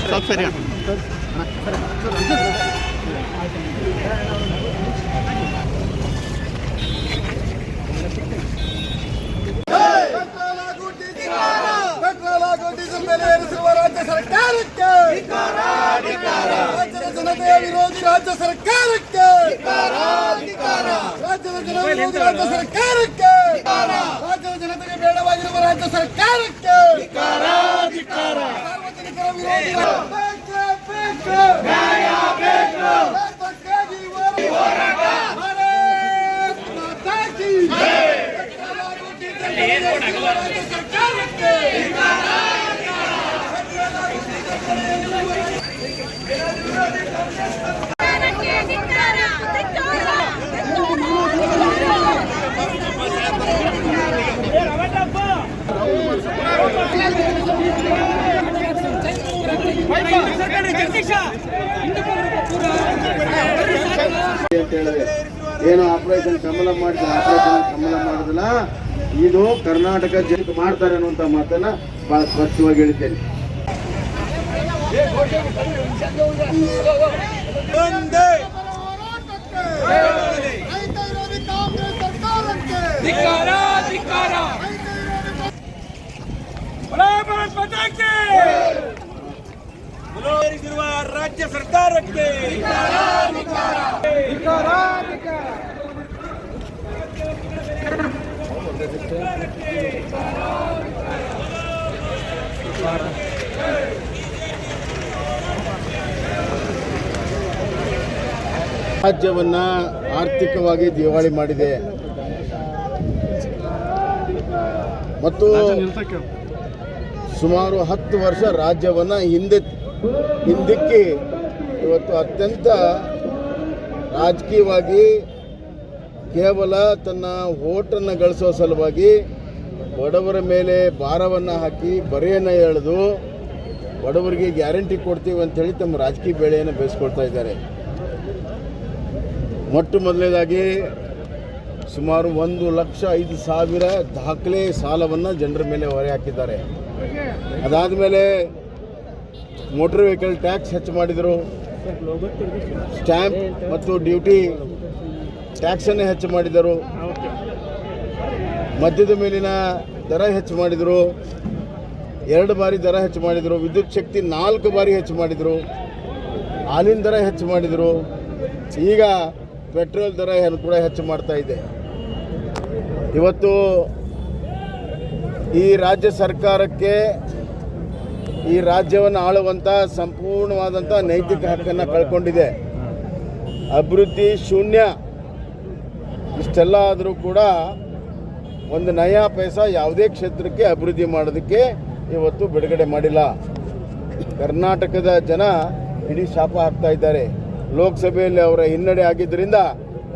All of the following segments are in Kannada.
ಸ್ವಲ್ಪ ಸರಿ ಪೆಟ್ರೋಲ್ ಹಾಗೂ ಡೀಸೆಲ್ ಬೆಲೆ ಏರಿಸಿರುವ ರಾಜ್ಯ ಸರ್ಕಾರಕ್ಕೆ ರಾಜ್ಯದ ಜನತೆಯ ವಿರೋಧಿ ರಾಜ್ಯ ಸರ್ಕಾರಕ್ಕೆ ರಾಜ್ಯದ ಜನ ವಿರೋಧಿ ರಾಜ್ಯ ಸರ್ಕಾರಕ್ಕೆ ಬೇಡವಾಗಿರುವ ರಾಜ್ಯ ಸರ್ಕಾರಕ್ಕೆ! ಸಾರ್ವಜನಿಕರ ವಿರೋಧಿ ಬೇಕೇ. ಬೇಕು. ಬೇಕಕ್ಕಾಗಿ ಹೋರಾಟ. ಭಾರತ್ ಮಾತಾ ಕಿ ಪೆಟ್ರೋಲ್ ಹಾಗೂ ಡೀಸೆಲ್ ಬೆಲೆ ಏರಿಸಿರುವ ರಾಜ್ಯ ಅಂತ ಏನು ಆಪರೇಷನ್ ಕಮಲ ಮಾಡಿದ ಆಪರೇಷನ್ ಕಮಲ ಮಾಡುದಿಲ್ಲ ಇದು ಕರ್ನಾಟಕ ಜನಕ್ಕೆ ಮಾಡ್ತಾರೆ ಅನ್ನುವಂತ ಮಾತನ್ನ ಬಹಳ ಸ್ಪಷ್ಟವಾಗಿ ಹೇಳ್ತೇನೆ. ಧಿಕ್ಕಾರ ಧಿಕ್ಕಾರ ಏರಿಸಿರುವ ರಾಜ್ಯ ಸರ್ಕಾರಕ್ಕೆ ರಾಜ್ಯವನ್ನ ಆರ್ಥಿಕವಾಗಿ ದಿವಾಳಿ ಮಾಡಿದೆ. ಮತ್ತು ಸುಮಾರು ಹತ್ತು ವರ್ಷ ರಾಜ್ಯವನ್ನ ಹಿಂದೆ ಹಿಂದಿಕ್ಕಿ ಇವತ್ತು ಅತ್ಯಂತ ರಾಜಕೀಯವಾಗಿ ಕೇವಲ ತನ್ನ ಓಟನ್ನು ಗಳಿಸೋ ಸಲುವಾಗಿ ಬಡವರ ಮೇಲೆ ಭಾರವನ್ನು ಹಾಕಿ ಬರೆಯನ್ನು ಎಳೆದು ಬಡವರಿಗೆ ಗ್ಯಾರಂಟಿ ಕೊಡ್ತೀವಿ ಅಂತೇಳಿ ತಮ್ಮ ರಾಜಕೀಯ ಬೆಳೆಯನ್ನು ಬೇಯಿಸ್ಕೊಳ್ತಾ ಇದ್ದಾರೆ. ಮೊಟ್ಟ ಮೊದಲನೇದಾಗಿ ಸುಮಾರು ಒಂದು ಲಕ್ಷ ಐದು ಸಾವಿರ ದಾಖಲೆ ಸಾಲವನ್ನು ಜನರ ಮೇಲೆ ಹೊರೆ ಹಾಕಿದ್ದಾರೆ. ಅದಾದ ಮೇಲೆ ಮೋಟರ್ ವೆಹಿಕಲ್ ಟ್ಯಾಕ್ಸ್ ಹೆಚ್ಚು ಮಾಡಿದರು. ಸ್ಟ್ಯಾಂಪ್ ಮತ್ತು ಡ್ಯೂಟಿ ಟ್ಯಾಕ್ಸನ್ನು ಹೆಚ್ಚು ಮಾಡಿದರು. ಮದ್ಯದ ಮೇಲಿನ ದರ ಹೆಚ್ಚು ಮಾಡಿದರು. ಎರಡು ಬಾರಿ ದರ ಹೆಚ್ಚು ಮಾಡಿದರು. ವಿದ್ಯುತ್ ಶಕ್ತಿ ನಾಲ್ಕು ಬಾರಿ ಹೆಚ್ಚು ಮಾಡಿದರು. ಹಾಲಿನ ದರ ಹೆಚ್ಚು ಮಾಡಿದರು. ಈಗ ಪೆಟ್ರೋಲ್ ದರ ಕೂಡ ಹೆಚ್ಚು ಮಾಡ್ತಾ ಇದೆ. ಇವತ್ತು ಈ ರಾಜ್ಯ ಸರ್ಕಾರಕ್ಕೆ ಈ ರಾಜ್ಯವನ್ನು ಆಳುವಂಥ ಸಂಪೂರ್ಣವಾದಂಥ ನೈತಿಕ ಹಕ್ಕನ್ನು ಕಳ್ಕೊಂಡಿದೆ. ಅಭಿವೃದ್ಧಿ ಶೂನ್ಯ. ಇಷ್ಟೆಲ್ಲ ಆದರೂ ಕೂಡ ಒಂದು ನಯಾ ಪೈಸ ಯಾವುದೇ ಕ್ಷೇತ್ರಕ್ಕೆ ಅಭಿವೃದ್ಧಿ ಮಾಡೋದಕ್ಕೆ ಇವತ್ತು ಬಿಡುಗಡೆ ಮಾಡಿಲ್ಲ. ಕರ್ನಾಟಕದ ಜನ ಇಡೀ ಶಾಪ ಹಾಕ್ತಾ ಇದ್ದಾರೆ. ಲೋಕಸಭೆಯಲ್ಲಿ ಅವರ ಹಿನ್ನಡೆ ಆಗಿದ್ದರಿಂದ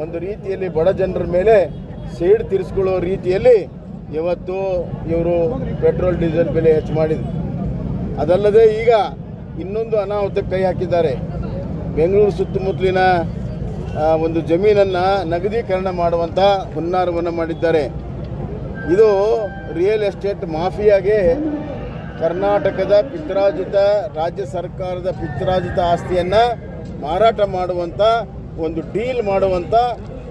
ಒಂದು ರೀತಿಯಲ್ಲಿ ಬಡ ಜನರ ಮೇಲೆ ಸೇಡ್ ತೀರಿಸ್ಕೊಳ್ಳೋ ರೀತಿಯಲ್ಲಿ ಇವತ್ತು ಇವರು ಪೆಟ್ರೋಲ್, ಡೀಸೆಲ್ ಬೆಲೆ ಹೆಚ್ಚು ಮಾಡಿದ್ರು. ಅದಲ್ಲದೆ ಈಗ ಇನ್ನೊಂದು ಅನಾಹುತಕ್ಕೆ ಕೈ ಹಾಕಿದ್ದಾರೆ. ಬೆಂಗಳೂರು ಸುತ್ತಮುತ್ತಲಿನ ಒಂದು ಜಮೀನನ್ನು ನಗದೀಕರಣ ಮಾಡುವಂಥ ಹುನ್ನಾರವನ್ನು ಮಾಡಿದ್ದಾರೆ. ಇದು ರಿಯಲ್ ಎಸ್ಟೇಟ್ ಮಾಫಿಯಾಗೆ ಕರ್ನಾಟಕದ ಪಿತ್ರಾಜಿತ ರಾಜ್ಯ ಸರ್ಕಾರದ ಪಿತ್ರಾಜಿತ ಆಸ್ತಿಯನ್ನು ಮಾರಾಟ ಮಾಡುವಂಥ ಒಂದು ಡೀಲ್ ಮಾಡುವಂಥ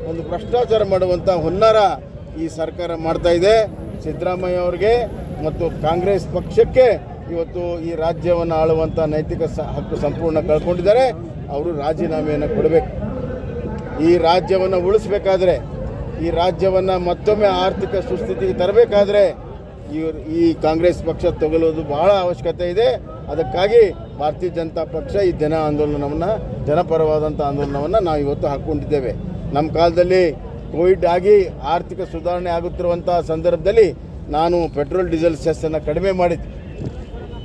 ಒಂದು ಭ್ರಷ್ಟಾಚಾರ ಮಾಡುವಂಥ ಹುನ್ನಾರ ಈ ಸರ್ಕಾರ ಮಾಡ್ತಾ ಇದೆ. ಸಿದ್ದರಾಮಯ್ಯ ಅವರಿಗೆ ಮತ್ತು ಕಾಂಗ್ರೆಸ್ ಪಕ್ಷಕ್ಕೆ ಇವತ್ತು ಈ ರಾಜ್ಯವನ್ನು ಆಳುವಂಥ ನೈತಿಕ ಹಕ್ಕು ಸಂಪೂರ್ಣ ಕಳ್ಕೊಂಡಿದ್ದಾರೆ. ಅವರು ರಾಜೀನಾಮೆಯನ್ನು ಕೊಡಬೇಕು. ಈ ರಾಜ್ಯವನ್ನು ಉಳಿಸ್ಬೇಕಾದ್ರೆ, ಈ ರಾಜ್ಯವನ್ನು ಮತ್ತೊಮ್ಮೆ ಆರ್ಥಿಕ ಸುಸ್ಥಿತಿಗೆ ತರಬೇಕಾದ್ರೆ ಇವರು ಈ ಕಾಂಗ್ರೆಸ್ ಪಕ್ಷ ತಗೊಳ್ಳೋದು ಬಹಳ ಅವಶ್ಯಕತೆ ಇದೆ. ಅದಕ್ಕಾಗಿ ಭಾರತೀಯ ಜನತಾ ಪಕ್ಷ ಈ ಜನ ಆಂದೋಲನವನ್ನು ಜನಪರವಾದಂಥ ಆಂದೋಲನವನ್ನು ನಾವು ಇವತ್ತು ಹಾಕ್ಕೊಂಡಿದ್ದೇವೆ ನಮ್ಮ ಕಾಲದಲ್ಲಿ ಕೋವಿಡ್ ಆಗಿ ಆರ್ಥಿಕ ಸುಧಾರಣೆ ಆಗುತ್ತಿರುವಂಥ ಸಂದರ್ಭದಲ್ಲಿ ನಾನು ಪೆಟ್ರೋಲ್ ಡೀಸೆಲ್ ಸೆಸ್ಸನ್ನು ಕಡಿಮೆ ಮಾಡಿದ್ದೆ.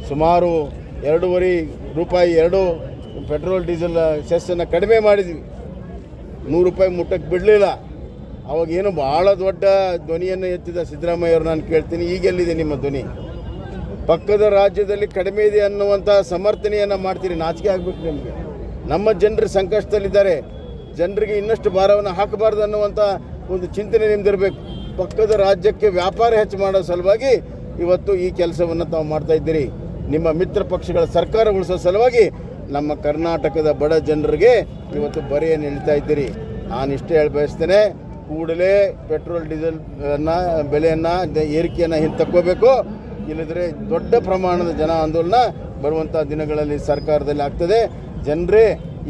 ಸುಮಾರು ಎರಡೂವರೆ ರೂಪಾಯಿ, ಎರಡು ಪೆಟ್ರೋಲ್, ಡೀಸೆಲ್ ಸೆಸ್ಸನ್ನು ಕಡಿಮೆ ಮಾಡಿದ್ವಿ. ನೂರು ರೂಪಾಯಿ ಮುಟ್ಟಕ್ಕೆ ಬಿಡಲಿಲ್ಲ. ಅವಾಗೇನು ಭಾಳ ದೊಡ್ಡ ಧ್ವನಿಯನ್ನು ಎತ್ತಿದ ಸಿದ್ದರಾಮಯ್ಯವ್ರು ನಾನು ಕೇಳ್ತೀನಿ, ಈಗೆಲ್ಲಿದೆ ನಿಮ್ಮ ಧ್ವನಿ? ಪಕ್ಕದ ರಾಜ್ಯದಲ್ಲಿ ಕಡಿಮೆ ಇದೆ ಅನ್ನುವಂಥ ಸಮರ್ಥನೆಯನ್ನು ಮಾಡ್ತೀರಿ, ನಾಚಿಕೆ ಆಗಬೇಕು ನಿಮಗೆ. ನಮ್ಮ ಜನರು ಸಂಕಷ್ಟದಲ್ಲಿದ್ದಾರೆ. ಜನರಿಗೆ ಇನ್ನಷ್ಟು ಭಾರವನ್ನು ಹಾಕಬಾರ್ದು ಅನ್ನುವಂಥ ಒಂದು ಚಿಂತನೆ ನಿಮ್ದಿರಬೇಕು. ಪಕ್ಕದ ರಾಜ್ಯಕ್ಕೆ ವ್ಯಾಪಾರ ಹೆಚ್ಚು ಮಾಡೋ ಸಲುವಾಗಿ ಇವತ್ತು ಈ ಕೆಲಸವನ್ನು ತಾವು ಮಾಡ್ತಾ ಇದ್ದೀರಿ. ನಿಮ್ಮ ಮಿತ್ರ ಪಕ್ಷಗಳ ಸರ್ಕಾರ ಉಳಿಸೋ ಸಲುವಾಗಿ ನಮ್ಮ ಕರ್ನಾಟಕದ ಬಡ ಜನರಿಗೆ ಇವತ್ತು ಬರೆಯನ್ನು ಹೇಳ್ತಾ ಇದ್ದೀರಿ. ನಾನು ಇಷ್ಟೇ ಹೇಳಿ ಬಯಸ್ತೇನೆ, ಕೂಡಲೇ ಪೆಟ್ರೋಲ್, ಡೀಸೆಲ್ ಅನ್ನು, ಬೆಲೆಯನ್ನು ಏರಿಕೆಯನ್ನು ಹಿಂತಕ್ಕೋಬೇಕು ಇಲ್ಲದ್ರೆ ದೊಡ್ಡ ಪ್ರಮಾಣದ ಜನ ಆಂದೋಲನ ಬರುವಂಥ ದಿನಗಳಲ್ಲಿ ಸರ್ಕಾರದಲ್ಲಿ ಆಗ್ತದೆ. ಜನರೇ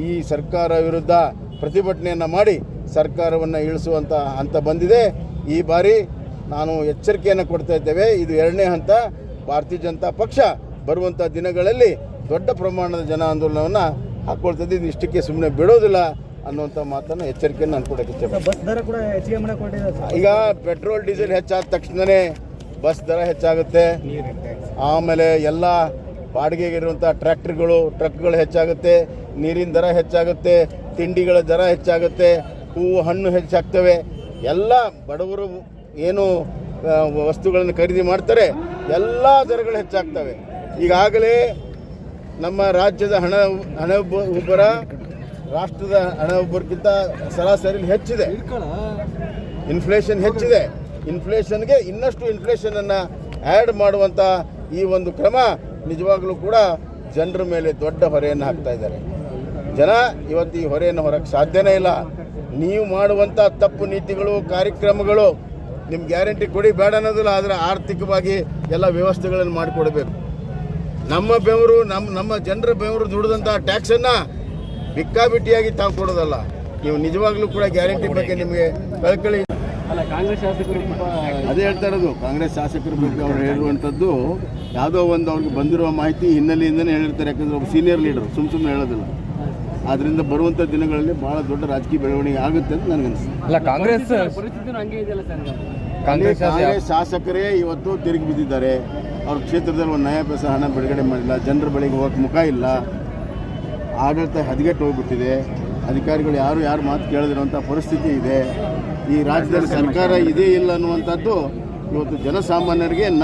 ಈ ಸರ್ಕಾರ ವಿರುದ್ಧ ಪ್ರತಿಭಟನೆಯನ್ನು ಮಾಡಿ ಸರ್ಕಾರವನ್ನು ಇಳಿಸುವಂಥ ಹಂತ ಬಂದಿದೆ. ಈ ಬಾರಿ ನಾನು ಎಚ್ಚರಿಕೆಯನ್ನು ಕೊಡ್ತಾ ಇದ್ದೇವೆ. ಇದು ಎರಡನೇ ಹಂತ. ಭಾರತೀಯ ಜನತಾ ಪಕ್ಷ ಬರುವಂಥ ದಿನಗಳಲ್ಲಿ ದೊಡ್ಡ ಪ್ರಮಾಣದ ಜನ ಆಂದೋಲನವನ್ನು ಹಾಕ್ಕೊಳ್ತದೆ ಇದು ಇಷ್ಟಕ್ಕೆ ಸುಮ್ಮನೆ ಬಿಡೋದಿಲ್ಲ ಅನ್ನುವಂಥ ಮಾತನ್ನು ಎಚ್ಚರಿಕೆಯನ್ನು ನಾನು ಕೊಡೋಕ್ಕೆ ಇಚ್ಛೆ ಬಸ್ ದರ ಕೂಡ ಮಾಡಕ್ಕೆ ಈಗ ಪೆಟ್ರೋಲ್ ಡೀಸೆಲ್ ಹೆಚ್ಚಾದ ತಕ್ಷಣವೇ ಬಸ್ ದರ ಹೆಚ್ಚಾಗುತ್ತೆ. ಆಮೇಲೆ ಎಲ್ಲ ಬಾಡಿಗೆಗೆ ಇರುವಂಥ ಟ್ರ್ಯಾಕ್ಟರ್ಗಳು ಟ್ರಕ್ಗಳು ಹೆಚ್ಚಾಗುತ್ತೆ. ನೀರಿನ ದರ ಹೆಚ್ಚಾಗುತ್ತೆ. ತಿಂಡಿಗಳ ದರ ಹೆಚ್ಚಾಗುತ್ತೆ. ಹೂವು ಹಣ್ಣು ಹೆಚ್ಚಾಗ್ತವೆ. ಎಲ್ಲ ಬಡವರು ಏನು ವಸ್ತುಗಳನ್ನು ಖರೀದಿ ಮಾಡ್ತಾರೆ ಎಲ್ಲ ದರಗಳು ಹೆಚ್ಚಾಗ್ತವೆ. ಈಗಾಗಲೇ ನಮ್ಮ ರಾಜ್ಯದ ಹಣ ಹಣ ಒಬ್ಬರ ರಾಷ್ಟ್ರದ ಹಣ ಒಬ್ಬರಿಗಿಂತ ಸರಾಸರಿ ಹೆಚ್ಚಿದೆ. ಇನ್ಫ್ಲೇಷನ್ ಹೆಚ್ಚಿದೆ. ಇನ್ಫ್ಲೇಷನ್ಗೆ ಇನ್ನಷ್ಟು ಇನ್ಫ್ಲೇಷನನ್ನು ಆ್ಯಡ್ ಮಾಡುವಂಥ ಈ ಒಂದು ಕ್ರಮ ನಿಜವಾಗಲೂ ಕೂಡ ಜನರ ಮೇಲೆ ದೊಡ್ಡ ಹೊರೆಯನ್ನು ಹಾಕ್ತಾ ಇದ್ದಾರೆ. ಜನ ಇವತ್ತು ಈ ಹೊರೆಯನ್ನು ಹೊರಕ್ಕೆ ಸಾಧ್ಯನೇ ಇಲ್ಲ. ನೀವು ಮಾಡುವಂಥ ತಪ್ಪು ನೀತಿಗಳು, ಕಾರ್ಯಕ್ರಮಗಳು ನಿಮ್ಮ ಗ್ಯಾರಂಟಿ ಕೊಡಿ ಬೇಡ ಅನ್ನೋದಿಲ್ಲ, ಆದರೆ ಆರ್ಥಿಕವಾಗಿ ಎಲ್ಲ ವ್ಯವಸ್ಥೆಗಳನ್ನು ಮಾಡಿಕೊಡ್ಬೇಕು. ನಮ್ಮ ಬೆವರು ನಮ್ಮ ನಮ್ಮ ಜನರ ಬೆವರು ದುಡಿದಂಥ ಟ್ಯಾಕ್ಸನ್ನು ಬಿಕ್ಕಾಬಿಟ್ಟಿಯಾಗಿ ತಾವು ಕೊಡೋದಲ್ಲ ನೀವು ನಿಜವಾಗ್ಲೂ ಕೂಡ ಗ್ಯಾರಂಟಿ ಬಗ್ಗೆ ನಿಮಗೆ ಕಳ್ಕಳಿ. ಅಲ್ಲ ಕಾಂಗ್ರೆಸ್ ಶಾಸಕರು ಅದೇ ಹೇಳ್ತಾ ಇರೋದು ಕಾಂಗ್ರೆಸ್ ಶಾಸಕರ ಬಗ್ಗೆ ಅವ್ರು ಹೇಳುವಂಥದ್ದು ಯಾವುದೋ ಒಂದು ಅವ್ರಿಗೆ ಬಂದಿರುವ ಮಾಹಿತಿ ಹಿನ್ನೆಲೆಯಿಂದನೇ ಹೇಳಿರ್ತಾರೆ ಯಾಕಂದ್ರೆ ಒಬ್ಬ ಸೀನಿಯರ್ ಲೀಡರ್ ಸುಮ್ಮ ಸುಮ್ಮನೆ ಹೇಳೋದಿಲ್ಲ. ಆದ್ರಿಂದ ಬರುವಂಥ ದಿನಗಳಲ್ಲಿ ಭಾಳ ದೊಡ್ಡ ರಾಜಕೀಯ ಬೆಳವಣಿಗೆ ಆಗುತ್ತೆ ಅಂತ ನನಗನ್ಸುತ್ತೆ ಅಲ್ಲ ಕಾಂಗ್ರೆಸ್ ಪರಿಸ್ಥಿತಿ ಹಂಗೆ ಇದೆಯಲ್ಲ ಸರ್ ಕಾಂಗ್ರೆಸ್ ಶಾಸಕ- ಕಾಂಗ್ರೆಸ್ ಶಾಸಕರೇ ಇವತ್ತು ತಿರುಗಿ ಬಿದ್ದಿದ್ದಾರೆ. ಅವ್ರ ಕ್ಷೇತ್ರದಲ್ಲಿ ಒಂದು ನಯ ಪೈಸೆ ಹಣ ಬಿಡುಗಡೆ ಮಾಡಿಲ್ಲ, ಜನರ ಬಳಿಗೆ ಹೋಗಕ್ಕೆ ಮುಖ ಇಲ್ಲ. ಆಡಳಿತ ಹದಗೆಟ್ಟು ಹೋಗ್ಬಿಟ್ಟಿದೆ. ಅಧಿಕಾರಿಗಳು ಯಾರು ಯಾರು ಮಾತು ಕೇಳದಿರುವಂಥ ಪರಿಸ್ಥಿತಿ ಇದೆ. ಈ ರಾಜ್ಯದಲ್ಲಿ ಸರ್ಕಾರ ಇದೇ ಇಲ್ಲ ಅನ್ನುವಂಥದ್ದು ಇವತ್ತು ಜನಸಾಮಾನ್ಯರಿಗೆ ನಮ್ಮ